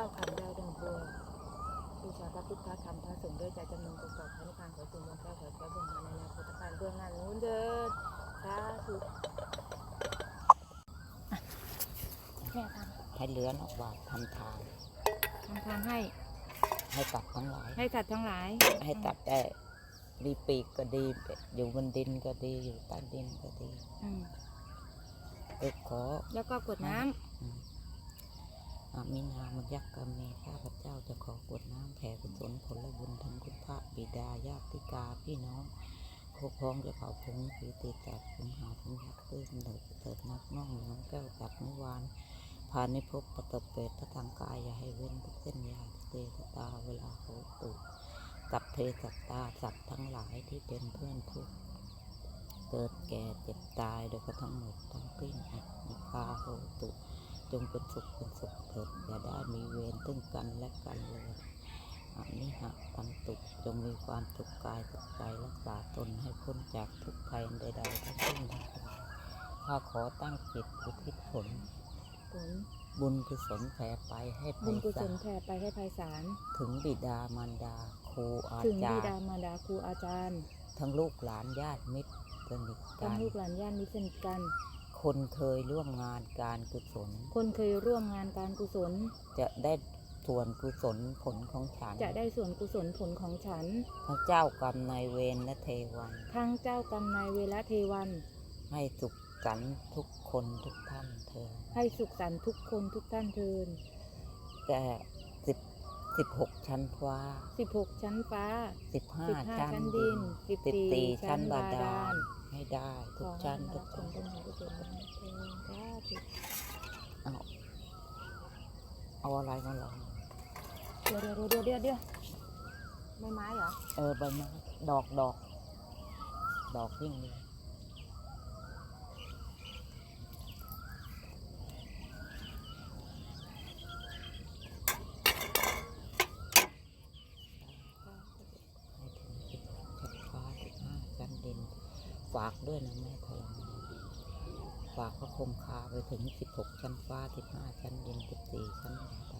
อ้าวคำได้ดังบัวบูชาพระพุทธพระธรรมพระสงฆ์ด้วยใจจำนงประกอบพระนิพพานขอจุ่มดวงแก้วขอแก้วบ่งมาในอนาคตการเบื้องหน้านู้นเดินสาธุแม่ทให้เหลือนออกบาททำทานำทำทานให้ ให้ตัดทั้งหลาย ให้สัตว์ทั้งหลาย ให้ตัดได้มีปีกก็ดี อยู่บนดินก็ดีอยู่ใต้ดินก็ดีอืมเอกขอแล้วก็กดน้ำอื มินามยักษ์กรรมเมข้าพเจ้าจะขอกรวดน้ำแผ่กุศลผลบุญทั้งคุณพระบิดาญาติกาพี่น้องพวกพ้องจะเขาพงผีตีจัดผมหาผมยักษ์ตื้นเถิดเถิดนักน้องน้องแก้วจัดเมื่อวานผ่านในภพปตเปตพระทางกายอย่าให้เว้นทุกเส้นยาเตตตาเวลาโหตุกับเทสัตตาสัตว์ทั้งหลายที่เป็นเพื่อนทุกเกิดแก่เจ็บตายโดยก็ทั้งหมดทั้งปิ้นอัดนิพาโหตุ จงเป็นสุขเป็นสุขเถิดอย่าได้มีเวรตึงกันและกันเลยอานิหะตันตุจงมีความสุขกายสุขใจรักษาตนให้พ้นจากทุกภัยใดๆทั้งสิ้นทั้งปวงข้าขอตั้งจิตอุทิศผล ผลบุญกุศลแผ่ไปให้ไพบุญกุศศาลลแผ่ไปให้ไพศาลถึงบิดามารดาครูอาถึงจาบิรดาย์มารดาครูอาจารย์ทั้งลูกหลานญาติมิตรสนิททั้กังน ลูกหลานญาติมิตรสนิทกัน คนเคยร่วมงานการกุศล คนเคยร่วมงานการกุศล จะได้ส่วนกุศลผลของฉัน จะได้ส่วนกุศลผลของฉันพระเจ้ากรรมนายเวรและเทวัน ทั้งเจ้ากรรมนายเวรและเทวัน ให้สุขสันต์ทุกคนทุกท่านเธอให้สุขสันต์ทุกคนทุกท่านเทินแก่สิบสิบหกชั้นฟ้า16ชั้นฟ้าสิบห้า15ชั้นชั้นดิดินนสิบ14สี่ชั้ชั้นนบาบาดาดาลล ให้ได้ทุกชั้นทุกคนเอาเอาอะไรมาลองเดี๋ยวเดี๋ยวเดี๋ยวเดี๋ยวเดี๋ยวใบไม้เหรอ เออใบไม้ดอกดอก ดอกยิ่งเลยถึงสิบหกชั้นฟ้าสิบห้าชั้นดิน ฝากด้วยนะแม่ทองฝากพระคงคาไปถึงสิบหกชั้นฟ้าสิบห้าชั้นดินสิบสี่ชั้นบาดา